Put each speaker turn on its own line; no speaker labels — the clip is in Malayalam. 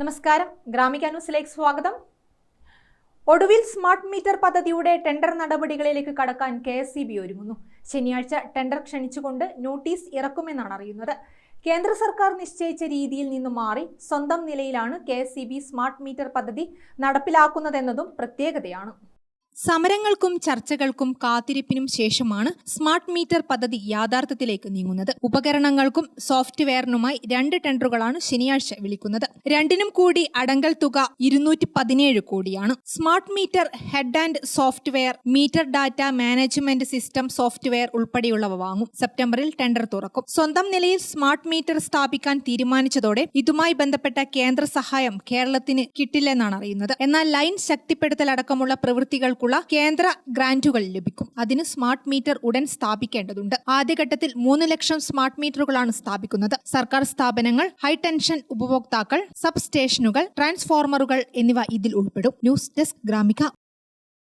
നമസ്കാരം. ഗ്രാമിക ന്യൂസിലേക്ക് സ്വാഗതം. ഒടുവിൽ സ്മാർട്ട് മീറ്റർ പദ്ധതിയുടെ ടെൻഡർ നടപടികളിലേക്ക് കടക്കാൻ കെ എസ് ഒരുങ്ങുന്നു. ശനിയാഴ്ച ടെൻഡർ ക്ഷണിച്ചുകൊണ്ട് നോട്ടീസ് ഇറക്കുമെന്നാണ് അറിയുന്നത്. കേന്ദ്ര സർക്കാർ നിശ്ചയിച്ച രീതിയിൽ നിന്ന് മാറി സ്വന്തം നിലയിലാണ് കെ സ്മാർട്ട് മീറ്റർ പദ്ധതി നടപ്പിലാക്കുന്നതെന്നതും പ്രത്യേകതയാണ്. സമരങ്ങൾക്കും ചർച്ചകൾക്കും കാത്തിരിപ്പിനും ശേഷമാണ് സ്മാർട്ട് മീറ്റർ പദ്ധതി യാഥാർത്ഥ്യത്തിലേക്ക് നീങ്ങുന്നത്. ഉപകരണങ്ങൾക്കും സോഫ്റ്റ്വെയറിനുമായി രണ്ട് ടെൻഡറുകളാണ് ശനിയാഴ്ച വിളിക്കുന്നത്. രണ്ടിനും കൂടി അടങ്കൽ തുക ഇരുന്നൂറ്റി പതിനേഴ് കോടിയാണ്. Smart meter head and software meter data management system software ഉൾപ്പെടെയുള്ളവ വാങ്ങും. സെപ്റ്റംബറിൽ ടെൻഡർ തുറക്കും. സ്വന്തം നിലയിൽ സ്മാർട്ട് മീറ്റർ സ്ഥാപിക്കാൻ തീരുമാനിച്ചതോടെ ഇതുമായി ബന്ധപ്പെട്ട കേന്ദ്ര സഹായം കേരളത്തിന് കിട്ടില്ലെന്നാണ് അറിയുന്നത്. എന്നാൽ ലൈൻ ശക്തിപ്പെടുത്തൽ അടക്കമുള്ള പ്രവൃത്തികൾക്കുള്ള കേന്ദ്ര ഗ്രാന്റുകൾ ലഭിക്കും. അതിന് സ്മാർട്ട് മീറ്റർ ഉടൻ സ്ഥാപിക്കേണ്ടതുണ്ട്. ആദ്യഘട്ടത്തിൽ മൂന്ന് ലക്ഷം സ്മാർട്ട് മീറ്ററുകളാണ് സ്ഥാപിക്കുന്നത്. സർക്കാർ സ്ഥാപനങ്ങൾ ഹൈടെൻഷൻ ഉപഭോക്താക്കൾ സബ് സ്റ്റേഷനുകൾ ട്രാൻസ്ഫോർമറുകൾ എന്നിവ ഇതിൽ ഉൾപ്പെടും. News desk Gramika.